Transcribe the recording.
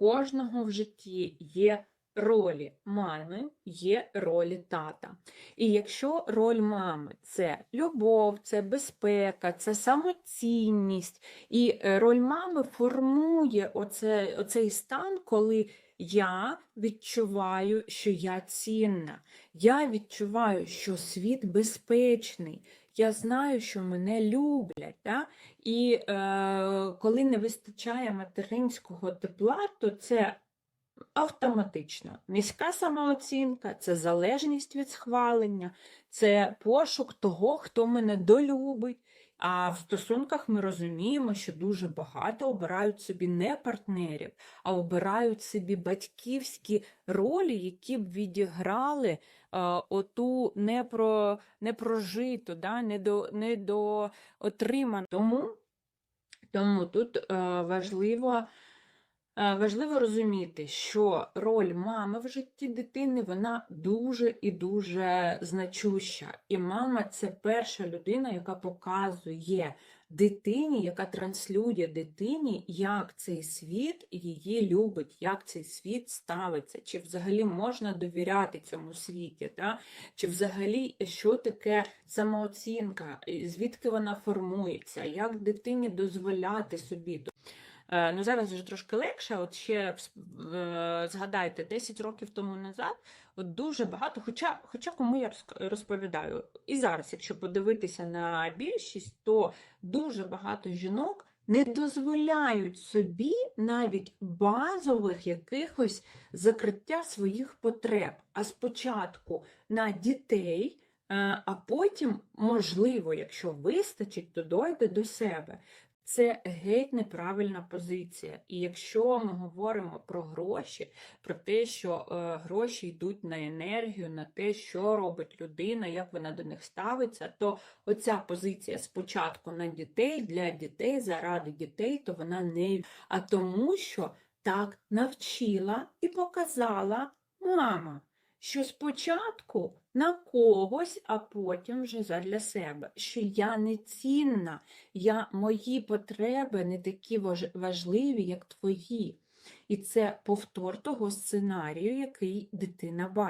кожного в житті є ролі мами, є ролі тата. І якщо роль мами це любов, це безпека, це самоцінність, і роль мами формує оце, оцей стан, коли я відчуваю, що я цінна. Я відчуваю, що світ безпечний. Я знаю, що мене люблять. Да? І е, коли не вистачає материнського тепла, то це автоматично. Низька самооцінка, це залежність від схвалення, це пошук того, хто мене долюбить. А в стосунках ми розуміємо, що дуже багато обирають собі не партнерів, а обирають собі батьківські ролі, які б відіграли е, оту непро, непрожиту, да, недо, недоотриману. Тому, тому тут е, важливо. Е, Важливо розуміти, що роль мами в житті дитини вона дуже і дуже значуща. І мама це перша людина, яка показує дитині, яка транслює дитині, як цей світ її любить, як цей світ ставиться, чи взагалі можна довіряти цьому світі, да? чи взагалі що таке самооцінка, звідки вона формується, як дитині дозволяти собі. Е, Ну, зараз вже трошки легше. От ще е, згадайте, 10 років тому назад от дуже багато, хоча, хоча кому я розповідаю, і зараз, якщо подивитися на більшість, то дуже багато жінок не дозволяють собі навіть базових якихось закриття своїх потреб. А спочатку на дітей, е, а потім, можливо, якщо вистачить, то дойде до себе. Це геть неправильна позиція. І якщо ми говоримо про гроші, про те, що е, гроші йдуть на енергію, на те, що робить людина, як вона до них ставиться, то оця позиція спочатку на дітей, для дітей, заради дітей, то вона не а тому, що так навчила і показала мама, що спочатку на когось, а потім вже задля себе, що я не цінна, я, мої потреби не такі важливі, як твої. І це повтор того сценарію, який дитина бачить.